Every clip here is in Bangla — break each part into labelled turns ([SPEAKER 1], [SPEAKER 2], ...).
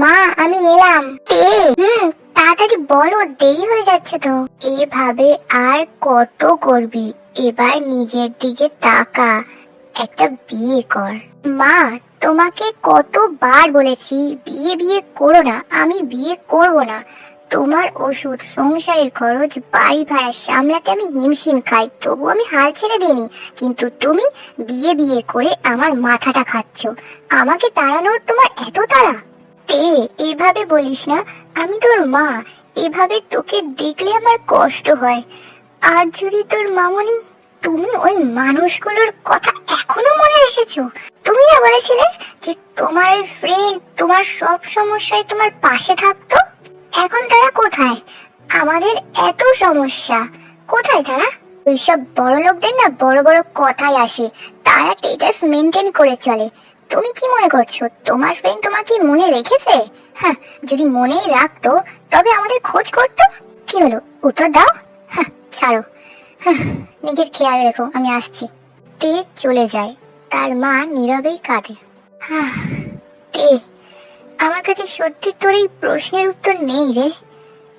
[SPEAKER 1] মা, আমি এলাম। হুম, তাড়াতাড়ি বলো, দেরি হয়ে যাচ্ছে তো। এভাবে আর কত করবি? এবার নিজের দিকে তাকা, একটা বিয়ে কর। মা, তোমাকে কতবার বলেছি, বিয়ে বিয়ে করো না, আমি বিয়ে করব না। তোমার ওষুধ, সংসারের খরচ, বাড়ি ভাড়া সামলাতে আমি হিমশিম খাই, তবু আমি হাল ছেড়ে দিইনি। কিন্তু তুমি বিয়ে বিয়ে করে আমার মাথাটা খাচ্ছ। আমাকে তাড়ানোর তোমার এত তাড়া? তে এভাবে বলিস না, আমি তোর মা। এভাবে তোকে দেখলে আমার কষ্ট হয়। আর যদি তোর মামনি, তুমি ওই মানুষগুলোর কথা এখনও মনে রেখেছো? তুমি না বলেছিলে যে তোমার ওই ফ্রেন্ড তোমার সব সমস্যায় তোমার পাশে থাকতো? এখন তারা কোথায়? আমাদের এত সমস্যা। কোথায় তারা? ওইসব বড় লোকদের না বড় বড় কথাই আসে। তারা স্টেটাস মেনটেন করে চলে। তুমি কি মনে করছ? তোমার ফ্রেন্ড তোমাকে মনে রেখেছে? হ্যাঁ যদি মনেই রাখতো তবে আমাদের খোঁজ করতো? কি হলো? উত্তর দাও? হ্যাঁ ছাড়ো। হ্যাঁ, নিজের খেয়াল রেখো আমি আসছি। তে চলে যায়। তার মা নীরবেই কাঁদে। হ্যাঁ তে আমার কাছে সত্যি তোর এই প্রশ্নের উত্তর নেই রে।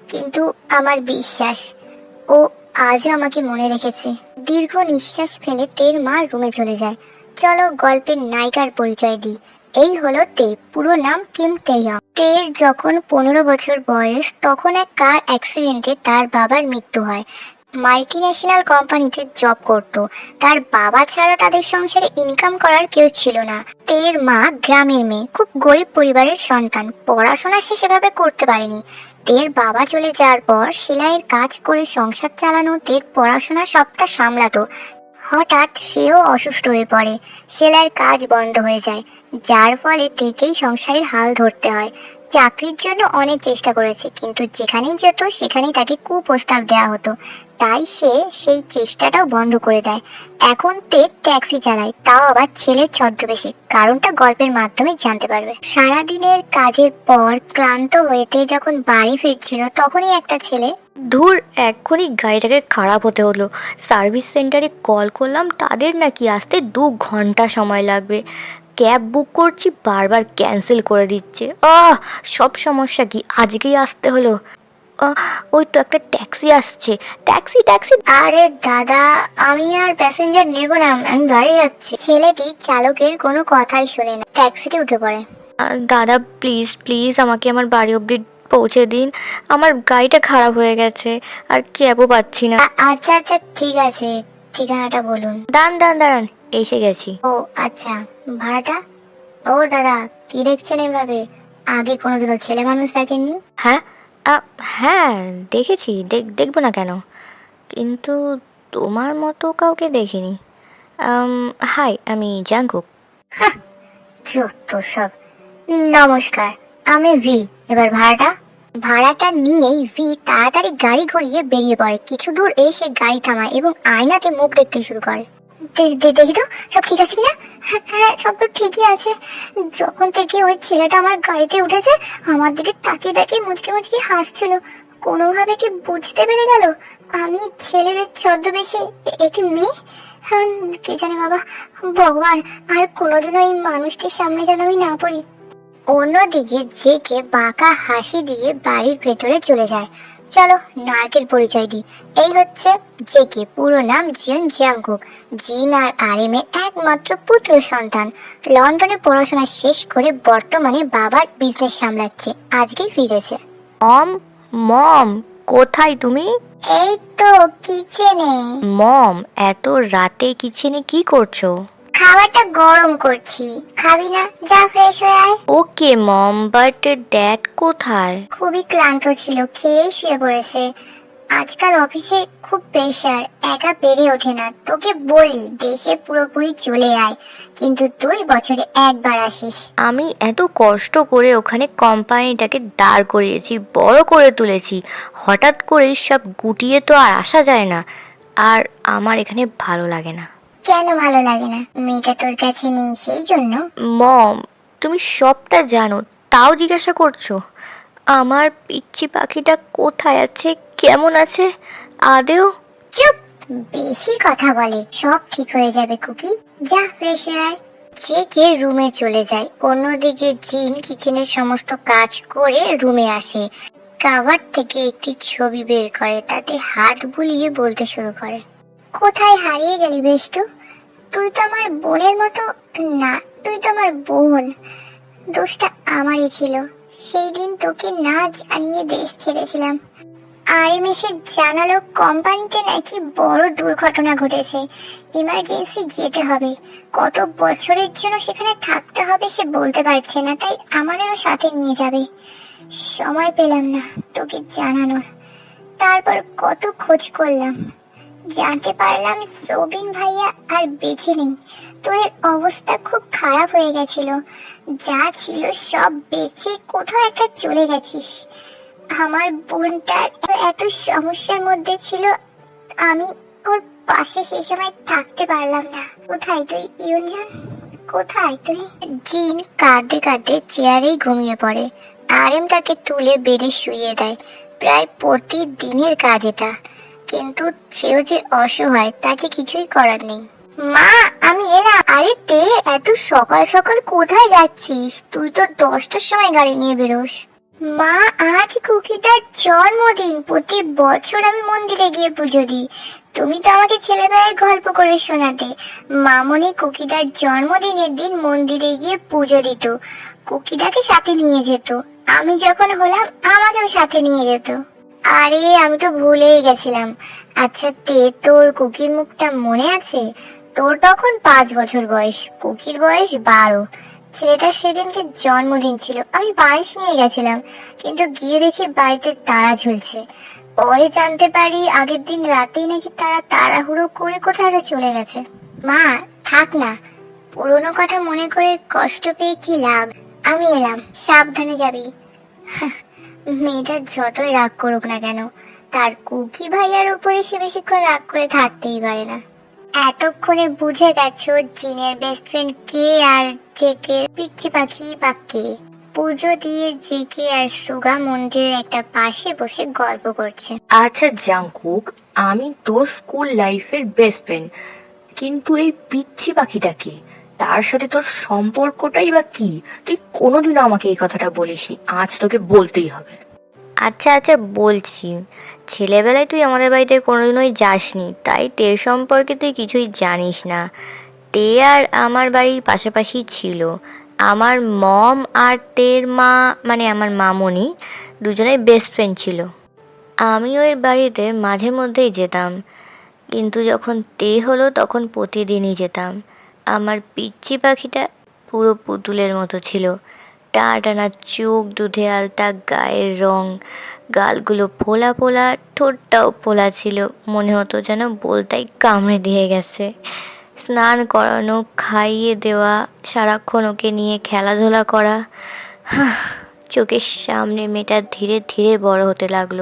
[SPEAKER 1] কিন্তু আমার বিশ্বাস ও আজও আমাকে মনে রেখেছে। দীর্ঘ নিঃশ্বাস ফেলে তের মা রুমে চলে যায়। চলো গল্পের নায়িকার পরিচয় দিই। এই হলো তে, পুরো নাম কিম তেয়ং তের যখন পনেরো বছর বয়স, তখন এক কার অ্যাক্সিডেন্টে তার বাবার মৃত্যু হয়। মাল্টি ন্যাশনাল কোম্পানিতে জব করত। তার বাবা ছাড়া তাদের সংসারে ইনকাম করার কেউ ছিল না। তের মা গ্রামের মেয়ে, খুব গরিব পরিবারের সন্তান। পড়াশোনা সে সেভাবে করতে পারেনি। তের বাবা চলে যাওয়ার পর, সেলাইয়ের কাজ করে সংসার চালানো, তের পড়াশোনা সবটা সামলাতো। হঠাৎ সেও অসুস্থ হয়ে পড়ে। সেলাইয়ের কাজ বন্ধ হয়ে যায়, যার ফলে থেকেই সংসারের হাল ধরতে হয়। চাকরির জন্য অনেক চেষ্টা করেছে, কিন্তু যেখানেই যেত সেখানেই তাকে কুপ্রস্তাব দেওয়া হতো। তাই সে সেই চেষ্টাটাও বন্ধ করে দেয়। এখন তে ট্যাক্সি চালায়, তাও আবার ছেলের ছদ্মবেশে, কারণটা গল্পের মাধ্যমে জানতে পারবে। সারাদিনের কাজের পর ক্লান্ত হয়ে তে যখন বাড়ি ফিরছিল, তখনই একটা ছেলে
[SPEAKER 2] ধুর, এক্ষুনি গাড়িটাকে খারাপ হতে হলো। সার্ভিস সেন্টারে কল করলাম, তাদের নাকি আসতে দু ঘণ্টা সময় লাগবে। ক্যাব বুক করছি, বারবার ক্যান্সেল করে দিচ্ছে। আহ, সব সমস্যা কি আজকেই আসতে হলো? ওই তো একটা ট্যাক্সি আসছে। Taxi taxi.
[SPEAKER 1] আরে দাদা আমি আর প্যাসেঞ্জার নেব না আমি বাড়ি যাচ্ছি। ছেলেটি চালকের কোনো কথাই শোনে না। ট্যাক্সিতে উঠে পড়ে।
[SPEAKER 2] দাদা প্লিজ প্লিজ আমাকে আমার বাড়ি অবধি পৌঁছে দিন। আমার গাড়িটা খারাপ হয়ে গেছে আর ক্যাবও পাচ্ছি না।
[SPEAKER 1] আচ্ছা আচ্ছা ঠিক আছে। ঠিকানাটা বলুন।
[SPEAKER 2] দাঁড়ান দাঁড়ান দাঁড়ান এসে গেছি।
[SPEAKER 1] ও আচ্ছা। ভাড়াটা? ও দাদা কি দেখছেন এভাবে? আগে কোনোদিনও ছেলে মানুষ দেখেননি?
[SPEAKER 2] হ্যাঁ? হ্যাঁ দেখেছি। দেখ, দেখব না কেন? কিন্তু তোমার মতো কাউকে দেখিনি। হাই, আমি জাঙ্কুক
[SPEAKER 1] যত সব। নমস্কার, আমি ভি। এবার ভাড়াটা? ভাড়াটা নিয়েই ভি তাড়াতাড়ি গাড়ি ঘুরিয়ে বেরিয়ে পড়ে। কিছু দূর এসে গাড়ি থামায় এবং আয়নাতে মুখ দেখতে শুরু করে। দেখি তো, সব ঠিক আছে কিনা? হ্যাঁ, হ্যাঁ সব তো ঠিকই আছে। যখন থেকে ওই ছেলেটা আমার গাড়িতে উঠেছে আমার দিকে তাকিয়ে তাকিয়ে মুচকি মুচকি হাসছিল। কোনোভাবে কি বুঝতে পেরে গেল? আমি ছেলেদের ছদ্মবেশে একটি মেয়ে? হ্যাঁ, কে জানে বাবা ভগবান আর কোনোদিনও এই মানুষটির সামনে যেন আমি না পড়ি। অন্যদিকে জেকে বাঁকা হাসি দিয়ে বাড়ির ভেতরে চলে যায়। চলো নায়কের পরিচয় দিই। এই হচ্ছে জেকে পুরো নাম জিয়ন জিয়াংকুক। জিন আর আরেমের একমাত্র পুত্র সন্তান। লন্ডনে পড়াশোনা শেষ করে বর্তমানে বাবার বিজনেস সামলাচ্ছে। আজকেই ফিরেছে।
[SPEAKER 2] মম মম কোথায় তুমি?
[SPEAKER 1] এই তো কিচেনে।
[SPEAKER 2] মম এত রাতে কিচেনে কি করছ?
[SPEAKER 1] খাবারটা গরম করছি। খাবি না? যা ফ্রেশ হয়ে আয়।
[SPEAKER 2] ওকে মম বাট ড্যাড কোথায়?
[SPEAKER 1] খুবই ক্লান্ত ছিল খেয়ে শুয়ে পড়েছে। আজকাল অফিসে খুব প্রেশার একা পেরে ওঠে না। তোকে বলি দেশে পুরোপুরি চলে আয়। কিন্তু তুই বছরে একবার আসিস।
[SPEAKER 2] আমি এত কষ্ট করে ওখানে কোম্পানিটাকে দাঁড় করিয়েছি বড় করে তুলেছি। হঠাৎ করে সব গুটিয়ে তো আর আসা যায় না। আর আমার এখানে ভালো লাগে না।
[SPEAKER 1] কেন ভালো লাগে না? মেয়েটা তোর কাছে নেই সেই জন্য।
[SPEAKER 2] মম তুমি সবটা জানো তাও জিজ্ঞাসা করছ? আমার পিচ্ছি পাখিটা কোথায় আছে কেমন আছে? আদেও?
[SPEAKER 1] চুপ! বেশি কথা বলে সব ঠিক হয়ে যাবে কুকি। যা ফ্রেশ আয়। যে কে রুমে চলে যায় অন্যদিকে জিন কিচেনের সমস্ত কাজ করে রুমে আসে। কাভার থেকে একটি ছবি বের করে তাতে হাত বুলিয়ে বলতে শুরু করে। কোথায় হারিয়ে গেলি বেষ্টু? তুই তো আমার বোনের মতো না, তুই তো আমার বোন। দোষটা আমারই ছিল। সেই দিন তোকে না জানিয়ে দেশ ছেড়েছিলাম। আরএম এসে জানালো কোম্পানিতে নাকি বড় দুর্ঘটনা ঘটেছে। ইমার্জেন্সি যেতে হবে। কত বছরের জন্য সেখানে থাকতে হবে সে বলতে পারছে না, তাই আমাদেরও সাথে নিয়ে যাবে। সময় পেলাম না তোকে জানানোর। তারপর কত খোঁজ করলাম। জানতে পারলাম সবিন ভাইয়া আর বেঁচে নেই। তোর অবস্থা খুব খারাপ হয়ে গেছিল। যা ছিল সব বেঁচে কোথাও একটা চলে গেছিস। আমার বোনটা এত সমস্যার মধ্যে ছিল, আমি ওর পাশে সেই সময় থাকতে পারলাম না। কোথায় তুই, ইউনজন? কোথায় তুই? জিন কাঁদতে কাঁদতে চেয়ারেই ঘুমিয়ে পড়ে। আর তাকে তুলে বেডে শুইয়ে দেয়। প্রায় প্রতিদিনের কাজ এটা। কিন্তু সেও যে অসহায় তাকে কিছুই করার নেই। মা, আমি এলাম। আরে তে, এত সকাল সকাল কোথায় যাচ্ছিস? তুই তো দশটার সময় গাড়ি নিয়ে বেরোস। মা, আজ কুকিটার জন্মদিন। প্রতি বছর আমি মন্দিরে গিয়ে পুজো দিই। তুমি তো আমাকে ছেলেবেলায় গল্প করে শোনাতে। মামনি কুকিটার জন্মদিনের দিন মন্দিরে গিয়ে পুজো দিত। কুকিটাকে সাথে নিয়ে যেত। আমি যখন হলাম, আমাকেও সাথে নিয়ে যেত। আরে, আমি তো ভুলেই গেছিলাম। আচ্ছা তে, তোর কুকির মুখটা মনে আছে? তোর তখন পাঁচ বছর বয়স, কুকির বয়স বারো। ছেলেটার সেদিনকে জন্মদিন ছিল, আমি বাইশ নিয়ে গেছিলাম, কিন্তু গিয়ে দেখি বাড়িতে তারা ঝুলছে। পরে জানতে পারি আগের দিন রাতেই নাকি তারা তাড়াহুড়ো করে কোথাও চলে গেছে। মা, থাক না। পুরোনো কথা মনে করে কষ্ট পেয়ে কি লাভ? আমি এলাম, সাবধানে যাবি। মেয়েটা যতই রাগ করুক না কেন, তার কুকি ভাইয়ার উপরে সে বেশিক্ষণ রাগ করে থাকতেই পারে না। এতক্ষণে বুঝে গেছো জিনের বেস্ট ফ্রেন্ড কে আর জেকে পিচ্ছি পাখি বা কে? পুজো দিয়ে জেকে আর সুগা মন্দিরের একটা পাশে বসে গল্প করছে।
[SPEAKER 2] আচ্ছা জাঙ্কুক আমি তোর স্কুল লাইফের বেস্ট ফ্রেন্ড কিন্তু এই পিচ্ছি পাখিটা কি? তার সাথে তোর সম্পর্কটাই বা কি? তুই কোনোদিনও আমাকে এই কথাটা বলিসনি। আজ তোকে বলতেই হবে। আচ্ছা আচ্ছা বলছি। ছেলেবেলায় তুই আমাদের বাড়িতে কোনোদিনই যাসনি, তাই তে সম্পর্কে তুই কিছুই জানিস না। তে আর আমার বাড়ির পাশাপাশি ছিল। আমার মম আর তের মা মানে আমার মামনি, দুজনেই বেস্ট ফ্রেন্ড ছিল। আমি ওই বাড়িতে মাঝে মধ্যেই যেতাম। কিন্তু যখন তে হলো, তখন প্রতিদিনই যেতাম। আমার পিচ্চি পাখিটা পুরো পুতুলের মতো ছিল। টানা টানা চোখ দুধে আলতা, গায়ের রং, গালগুলো ফোলা ফোলা, ঠোঁটটাও ফোলা ছিল। মনে হতো যেন বলতাই কামড়ে দিয়ে গেছে। স্নান করানো, খাইয়ে দেওয়া, সারাক্ষণ ওকে নিয়ে খেলাধুলা করা। চোখের সামনে মেয়েটা ধীরে ধীরে বড় হতে লাগল।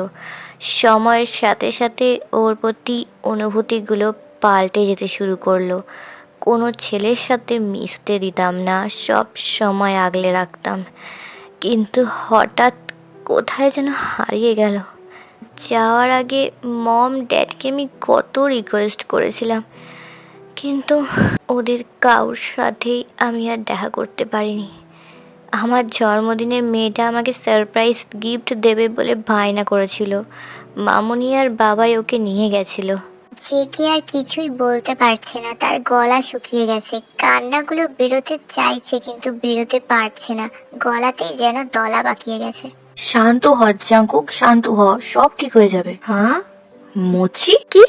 [SPEAKER 2] সময়ের সাথে সাথে ওর প্রতি অনুভূতিগুলো পাল্টে যেতে শুরু করল। কোনো ছেলের সাথে মিশতে দিতাম না, সব সময় আগলে রাখতাম। কিন্তু হঠাৎ কোথায় যেন হারিয়ে গেল। যাওয়ার আগে মম, ড্যাডকে আমি কত রিকোয়েস্ট করেছিলাম, কিন্তু ওদের কারোর সাথেই আমি আর দেখা করতে পারিনি। আমার জন্মদিনে মেয়েটা আমাকে সারপ্রাইজ গিফট দেবে বলে বায়না করেছিল। মামুনি আর বাবাই ওকে নিয়ে গেছিল।
[SPEAKER 1] জেকে আর কিছুই বলতে পারছে না তার গলা শুকিয়ে গেছে। কান্নাগুলো বেরোতে চাইছে কিন্তু বেরোতে পারছে না। গলাতেই যেন দলা বাকিয়ে গেছে।
[SPEAKER 2] শান্ত হ জাঙ্কুক শান্ত হ সব ঠিক হয়ে যাবে। হ্যাঁ? মোচি? কি?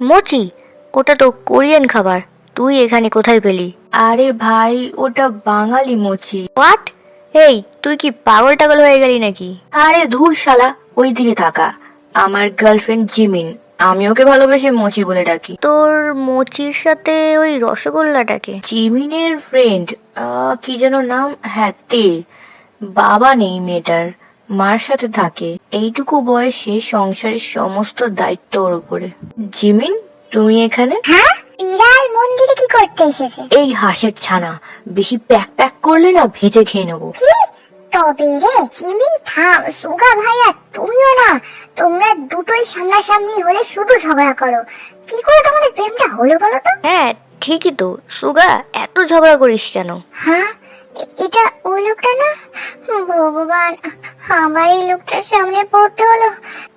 [SPEAKER 2] মোচি? ওটা তো কোরিয়ান খাবার। তুই এখানে কোথায় পেলি? আরে ভাই ওটা বাঙালি মোচি। হোয়াট এই তুই কি পাগল টাগল হয়ে গেলি নাকি? আরে ধুর শালা ওই দিকে থাকা। আমার গার্লফ্রেন্ড জিমিন। আমি ওকে ভালোবেসে মোচি বলে ডাকি। তোর মোচির সাথে ওই রসগোল্লাটাকে? জিমিনের ফ্রেন্ড কি যেন নাম? হ্যাঁ তে। বাবা নেই মেয়েটার মার সাথে থাকে। এইটুকু বয়সে সংসারের সমস্ত দায়িত্ব ওর উপরে। জিমিন তুমি এখানে?
[SPEAKER 1] হ্যাঁ? বিড়াল মন্দিরে কি করতে এসেছে?
[SPEAKER 2] এই হাঁসের ছানা বেশি প্যাক প্যাক করলে না ভেজে খেয়ে নেব।
[SPEAKER 1] কি? তবে রে জিমিন থাম সুগা ভাইয়া তুমিও না তোমরা দুটোই সামনাসামনি হলে শুধু ঝগড়া করো। কি করে তোমাদের প্রেমটা হলো বলো তো?
[SPEAKER 2] হ্যাঁ ঠিকই তো। সুগা এত ঝগড়া করিস কেন?
[SPEAKER 1] হ্যাঁ এটা ওই লোকটা না? ভগবান আবার এই লোকটার সামনে পড়তে হলো।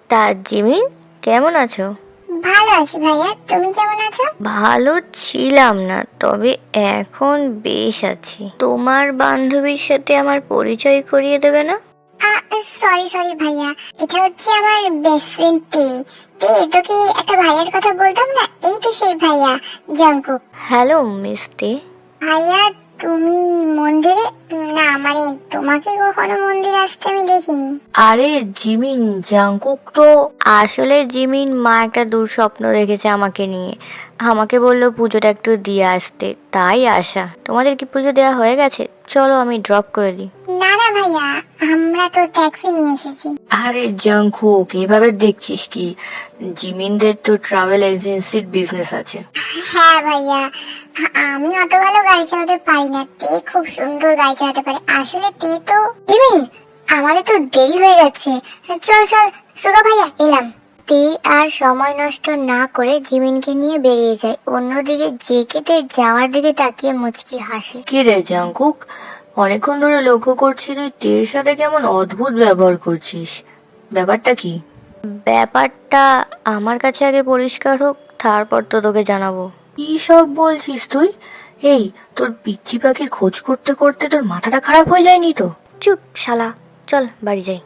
[SPEAKER 2] তা জিমিন কেমন আছো?
[SPEAKER 1] আছি ভাইয়া তুমি কেমন আছো?
[SPEAKER 2] ভালো ছিলাম না তবে এখন বেশ আছি। তোমার বান্ধবীর সাথে আমার পরিচয় করিয়ে দেবে না?
[SPEAKER 1] সরি সরি ভাইয়া এটা হচ্ছে আমার বেস্ট ফ্রেন্ড তে। তে তোকে একটা ভাইয়ার কথা বলতাম না? এই তো সেই ভাইয়া জাঙ্কুক
[SPEAKER 2] হ্যালো মিস্তি
[SPEAKER 1] ভাইয়া তুমি মন্দিরে? মানে তোমাকে কখনো মন্দিরে আসতে আমি দেখিনি।
[SPEAKER 2] আরে জিমিন জাংকুক তো। আসলে জিমিন মা একটা দুঃস্বপ্ন দেখেছে আমাকে নিয়ে। আমাকে বলল পুজোটা একটু দিয়ে আসতে। তাই আসা তোমাদের কি পুজো দেওয়া হয়ে গেছে? চলো আমি ড্রপ করে দিই।
[SPEAKER 1] না না ভাইয়া আমরা তো ট্যাক্সি নিয়ে এসেছি।
[SPEAKER 2] আরে জাংকুক এভাবে দেখছিস কি? জিমিনদের তো ট্রাভেল এজেন্সির বিজনেস আছে।
[SPEAKER 1] হ্যাঁ ভাইয়া আমি অত ভালো গাড়ি চালাতে পারি না। তে খুব সুন্দর গাড়ি চালাতে পারে। আসলে তে তো ইমিন আমাদের তো দেরি হয়ে যাচ্ছে। চল চল সুগা ভাইয়া এলাম। তে আর সময় নষ্ট না করে জিমিনকে নিয়ে বেরিয়ে যায়। অন্যদিকে জেকেতে যাওয়ার দিকে তাকিয়ে মুচকি হাসে।
[SPEAKER 2] কি রে জাংকুক অনেকক্ষণ ধরে লক্ষ্য করছি তুই তের সাথে কেমন অদ্ভুত ব্যবহার করছিস। ব্যাপারটা কি? ব্যাপারটা আমার কাছে আগে পরিষ্কার হোক তারপর তো তোকে জানাব। কি সব বলছিস তুই? এই, তোর পিচ্চি পাখির খোঁজ করতে করতে তোর মাথাটা খারাপ হয়ে যায়নি তো? চুপ শালা, চল বাড়ি যাই।